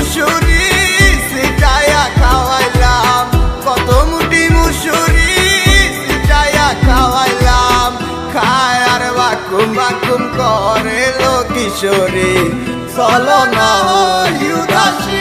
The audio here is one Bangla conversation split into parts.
মুসুরি সিটায়া খাওয়াইলাম। কত মুটি মুসুরি সিটায়া খাওয়াইলাম। খায় আর বাকুম বাকুম করে লো কিশোরী। চলো না উদাসী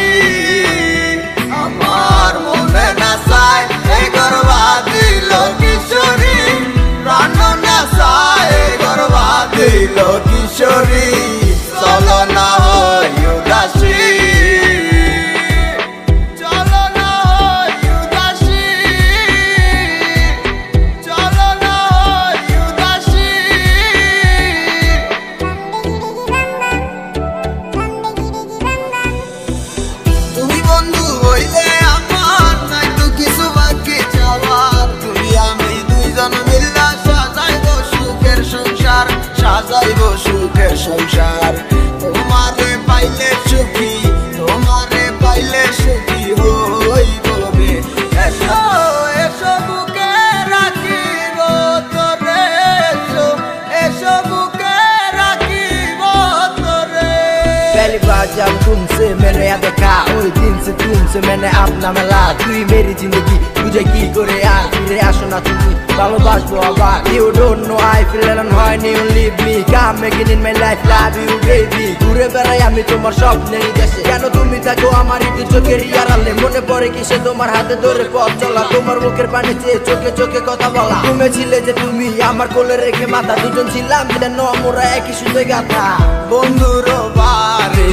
সংসার তোমারে পাইলে সুখী তোমারে পাইলে সুখী হইব রে এসো এসো বুকে রাখিব তোরে এসো এসো বুকে রাখিব তোরে पहली बार जब तुमसे मैंने याद देखा ওই দিন से तुमसे मैंने अपना मिला তুই মেরি জিন্দগি বুঝে কি করে আর ফিরে আসো না তুমি ভালোবাসবো আবার। You don't know I feel alone হয় new live me come making in my life love you baby ঘুরে বেড়াই আমি তোমার স্বপ্নের দেশে। কেন তুমি থাকো আমার ইতি চোখের ইয়ারালে? মনে পড়ে কিসে তোমার হাতে ধরে পথ চলা? তোমার মুখের পানি চেয়ে চোখে চোখে কথা বলা। তুমি ছিলে যে তুমি, আমার কোলে রেখে মাথা। দুজন ছিলাম, যেন আমরা একই সুন্দর গাথা। বন্ধুর বারে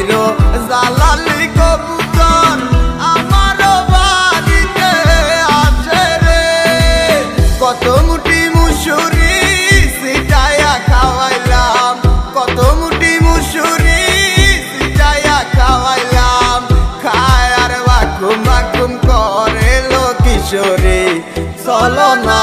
মুসুরি সিটায়া খাওয়াইলাম। কত মুটি সিটায়া খায় আর কিশোরী। চলো না